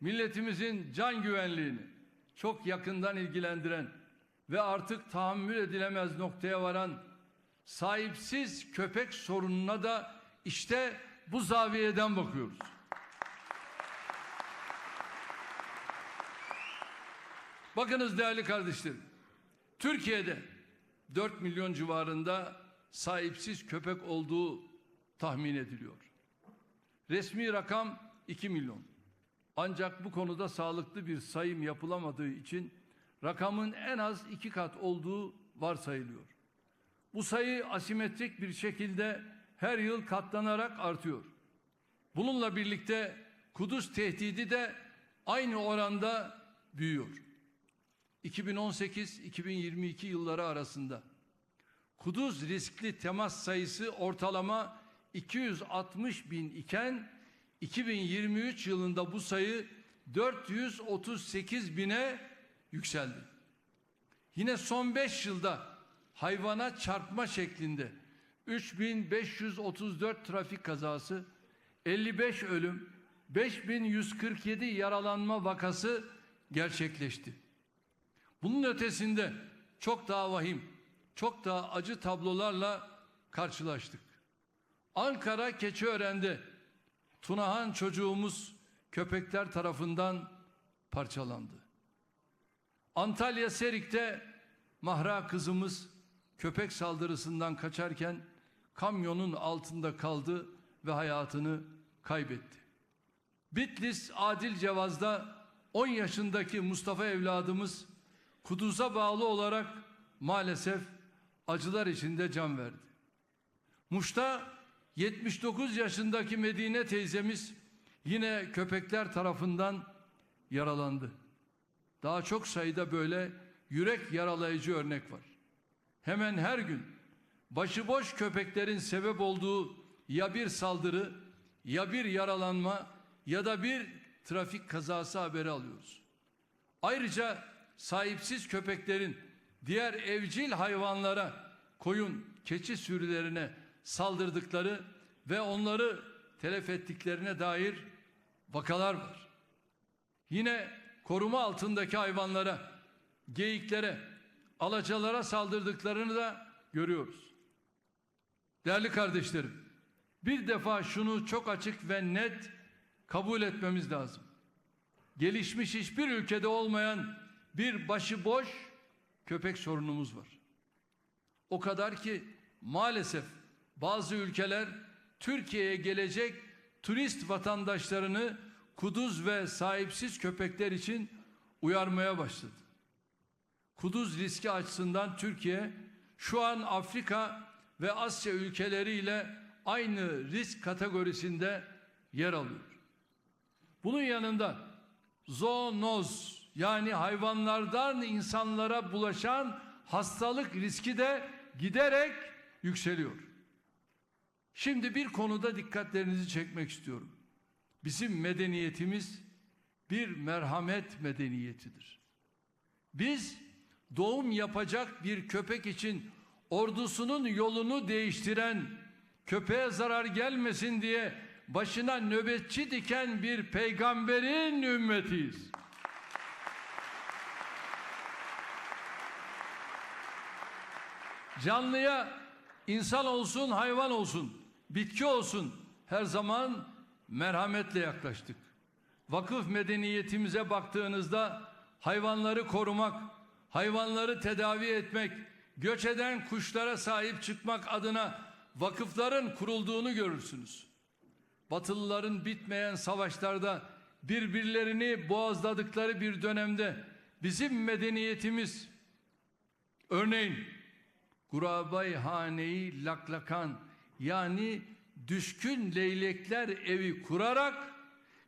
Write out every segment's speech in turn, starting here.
milletimizin can güvenliğini çok yakından ilgilendiren ve artık tahammül edilemez noktaya varan sahipsiz köpek sorununa da işte bu zaviyeden bakıyoruz. Bakınız değerli kardeşlerim. Türkiye'de 4 milyon civarında sahipsiz köpek olduğu tahmin ediliyor. Resmi rakam 2 milyon. Ancak bu konuda sağlıklı bir sayım yapılamadığı için rakamın en az iki kat olduğu varsayılıyor. Bu sayı asimetrik bir şekilde her yıl katlanarak artıyor. Bununla birlikte kuduz tehdidi de aynı oranda büyüyor. 2018-2022 yılları arasında kuduz riskli temas sayısı ortalama 260 bin iken 2023 yılında bu sayı 438 bine yükseldi. Yine son 5 yılda hayvana çarpma şeklinde 3534 trafik kazası, 55 ölüm, 5147 yaralanma vakası gerçekleşti. Bunun ötesinde çok daha vahim, çok daha acı tablolarla karşılaştık. Ankara Keçiören'de Tunahan çocuğumuz köpekler tarafından parçalandı. Antalya Serik'te Mahra kızımız köpek saldırısından kaçarken kamyonun altında kaldı ve hayatını kaybetti. Bitlis Adil Cevaz'da 10 yaşındaki Mustafa evladımız Kuduz'a bağlı olarak maalesef acılar içinde can verdi. Muş'ta 79 yaşındaki Medine teyzemiz yine köpekler tarafından yaralandı. Daha çok sayıda böyle yürek yaralayıcı örnek var. Hemen her gün başıboş köpeklerin sebep olduğu ya bir saldırı ya bir yaralanma ya da bir trafik kazası haberi alıyoruz. Ayrıca sahipsiz köpeklerin diğer evcil hayvanlara, koyun, keçi sürülerine saldırdıkları ve onları telef ettiklerine dair vakalar var. Yine koruma altındaki hayvanlara, geyiklere, alacalara saldırdıklarını da görüyoruz. Değerli kardeşlerim, bir defa şunu çok açık ve net kabul etmemiz lazım. Gelişmiş hiçbir ülkede olmayan bir başıboş köpek sorunumuz var. O kadar ki maalesef bazı ülkeler Türkiye'ye gelecek turist vatandaşlarını kuduz ve sahipsiz köpekler için uyarmaya başladı. Kuduz riski açısından Türkiye şu an Afrika ve Asya ülkeleriyle aynı risk kategorisinde yer alıyor. Bunun yanında zoonoz yani hayvanlardan insanlara bulaşan hastalık riski de giderek yükseliyor. Şimdi bir konuda dikkatlerinizi çekmek istiyorum. Bizim medeniyetimiz bir merhamet medeniyetidir. Biz doğum yapacak bir köpek için ordusunun yolunu değiştiren, köpeğe zarar gelmesin diye başına nöbetçi diken bir peygamberin ümmetiyiz. Canlıya insan olsun, hayvan olsun, bitki olsun her zaman merhametle yaklaştık. Vakıf medeniyetimize baktığınızda hayvanları korumak, hayvanları tedavi etmek, göç eden kuşlara sahip çıkmak adına vakıfların kurulduğunu görürsünüz. Batılıların bitmeyen savaşlarda birbirlerini boğazladıkları bir dönemde bizim medeniyetimiz örneğin Gurabay haneyi laklakan yani düşkün leylekler evi kurarak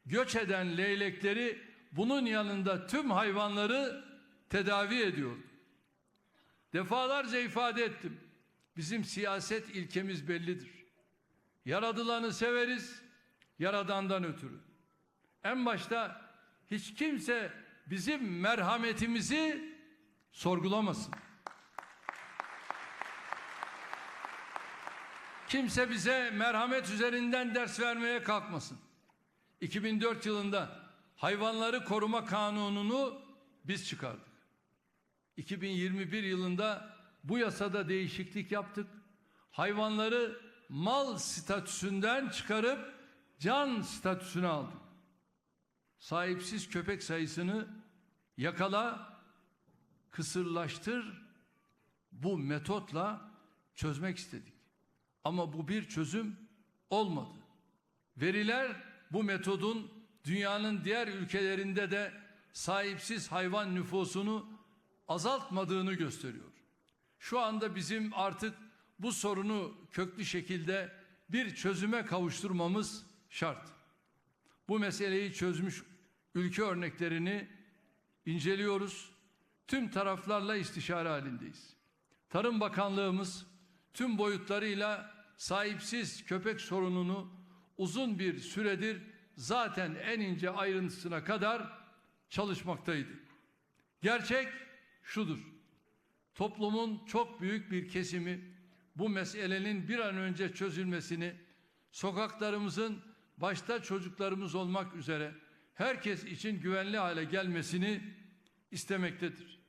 göç eden leylekleri bunun yanında tüm hayvanları tedavi ediyordu. Defalarca ifade ettim. Bizim siyaset ilkemiz bellidir. Yaradılanı severiz, yaradandan ötürü. En başta hiç kimse bizim merhametimizi sorgulamasın. Kimse bize merhamet üzerinden ders vermeye kalkmasın. 2004 yılında hayvanları koruma kanununu biz çıkardık. 2021 yılında bu yasada değişiklik yaptık. Hayvanları mal statüsünden çıkarıp can statüsüne aldık. Sahipsiz köpek sayısını yakala, kısırlaştır bu metotla çözmek istedik. Ama bu bir çözüm olmadı. Veriler bu metodun dünyanın diğer ülkelerinde de sahipsiz hayvan nüfusunu azaltmadığını gösteriyor. Şu anda bizim artık bu sorunu köklü şekilde bir çözüme kavuşturmamız şart. Bu meseleyi çözmüş ülke örneklerini inceliyoruz. Tüm taraflarla istişare halindeyiz. Tarım Bakanlığımız tüm boyutlarıyla sahipsiz köpek sorununu uzun bir süredir zaten en ince ayrıntısına kadar çalışmaktaydı. Gerçek şudur. Toplumun çok büyük bir kesimi bu meselenin bir an önce çözülmesini, sokaklarımızın başta çocuklarımız olmak üzere herkes için güvenli hale gelmesini istemektedir.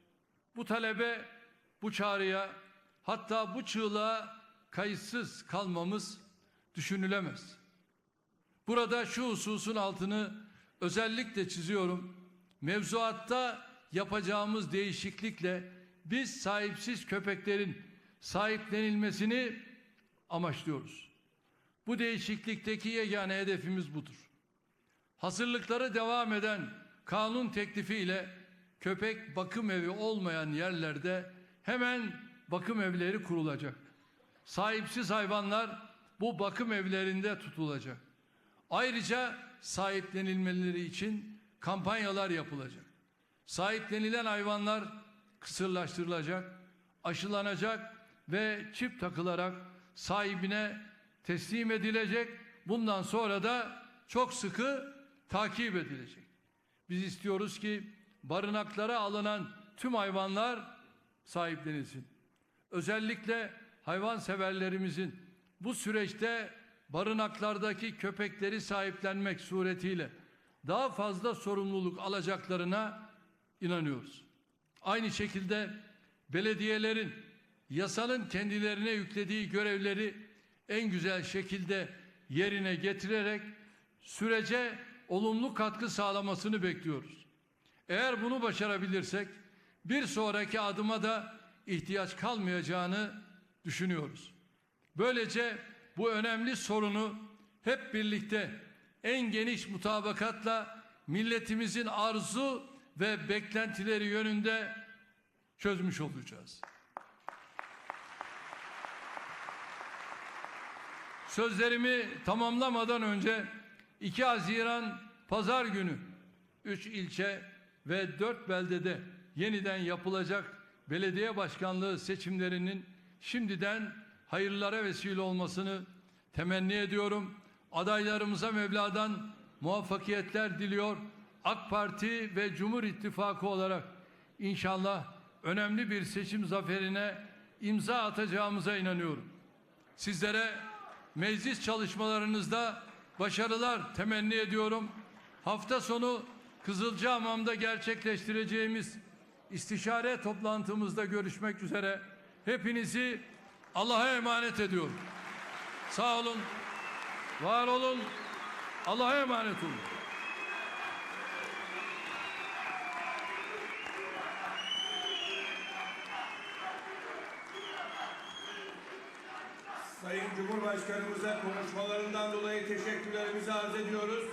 Bu talebe, bu çağrıya, hatta bu çığlığa kayıtsız kalmamız düşünülemez. Burada şu hususun altını özellikle çiziyorum. Mevzuatta yapacağımız değişiklikle biz sahipsiz köpeklerin sahiplenilmesini amaçlıyoruz. Bu değişiklikteki yegane hedefimiz budur. Hazırlıkları devam eden kanun teklifiyle köpek bakım evi olmayan yerlerde hemen bakım evleri kurulacak. Sahipsiz hayvanlar bu bakım evlerinde tutulacak. Ayrıca sahiplenilmeleri için kampanyalar yapılacak. Sahiplenilen hayvanlar kısırlaştırılacak, aşılanacak ve çip takılarak sahibine teslim edilecek. Bundan sonra da çok sıkı takip edilecek. Biz istiyoruz ki barınaklara alınan tüm hayvanlar sahiplenilsin. Özellikle hayvan severlerimizin bu süreçte barınaklardaki köpekleri sahiplenmek suretiyle daha fazla sorumluluk alacaklarına inanıyoruz. Aynı şekilde belediyelerin yasanın kendilerine yüklediği görevleri en güzel şekilde yerine getirerek sürece olumlu katkı sağlamasını bekliyoruz. Eğer bunu başarabilirsek bir sonraki adıma da ihtiyaç kalmayacağını düşünüyoruz. Böylece bu önemli sorunu hep birlikte en geniş mutabakatla milletimizin arzu ve beklentileri yönünde çözmüş olacağız. Sözlerimi tamamlamadan önce 2 Haziran Pazar günü 3 ilçe ve 4 beldede yeniden yapılacak belediye başkanlığı seçimlerinin şimdiden hayırlara vesile olmasını temenni ediyorum. Adaylarımıza Mevla'dan muvaffakiyetler diliyor. AK Parti ve Cumhur İttifakı olarak inşallah önemli bir seçim zaferine imza atacağımıza inanıyorum. Sizlere meclis çalışmalarınızda başarılar temenni ediyorum. Hafta sonu Kızılcahamam'da gerçekleştireceğimiz istişare toplantımızda görüşmek üzere. Hepinizi Allah'a emanet ediyorum. Sağ olun, var olun, Allah'a emanet olun. Sayın Cumhurbaşkanımıza konuşmalarından dolayı teşekkürlerimizi arz ediyoruz.